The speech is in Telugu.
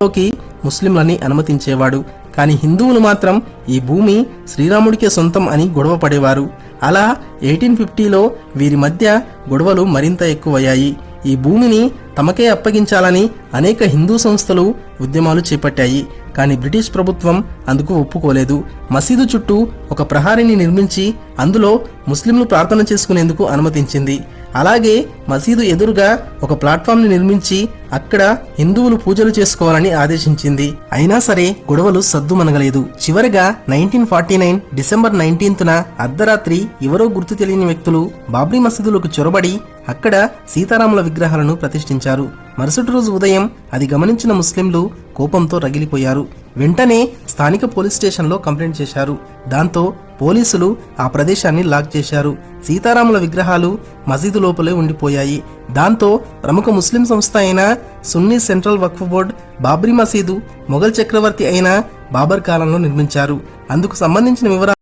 భూమిలోకి ముస్లింలని అనుమతించేవాడు. కానీ హిందువులు మాత్రం ఈ భూమి శ్రీరాముడికే సొంతం అని గొడవ పడేవారు. అలా ఎయిటీన్ ఫిఫ్టీలో వీరి మధ్య గొడవలు మరింత ఎక్కువయ్యాయి. ఈ భూమిని తమకే అప్పగించాలని అనేక హిందూ సంస్థలు ఉద్యమాలు చేపట్టాయి. కానీ బ్రిటిష్ ప్రభుత్వం అందుకు ఒప్పుకోలేదు. మసీదు చుట్టూ ఒక ప్రహారీని నిర్మించి అందులో ముస్లింలు ప్రార్థన చేసుకునేందుకు అనుమతించింది. అలాగే మసీదు ఎదురుగా ఒక ప్లాట్ఫామ్ని నిర్మించి అక్కడ హిందువులు పూజలు చేసుకోవాలని ఆదేశించింది. అయినా సరే గొడవలు సద్దుమనగలేదు చివరిగా నైన్టీన్ ఫార్టీ నైన్ డిసెంబర్ నైన్టీన్త్న అర్ధరాత్రి ఎవరో గుర్తు తెలియని వ్యక్తులు బాబ్రీ మసీదులకు చొరబడి అక్కడ సీతారాముల విగ్రహాలను ప్రతిష్ఠించారు. మరుసటి రోజు ఉదయం అది గమనించిన ముస్లింలు కోపంతో రగిలిపోయారు. వెంటనే స్థానిక పోలీస్ స్టేషన్లో కంప్లైంట్ చేశారు. దాంతో పోలీసులు ఆ ప్రదేశాన్ని లాక్ చేశారు. సీతారాముల విగ్రహాలు మసీదు లోపలే ఉండిపోయాయి. దాంతో ప్రముఖ ముస్లిం సంస్థ అయిన సున్నీ సెంట్రల్ వక్ఫ్ బోర్డ్ బాబ్రీ మసీదు మొఘల్ చక్రవర్తి అయిన బాబర్ కాలంలో నిర్మించారు. అందుకు సంబంధించిన వివరాలు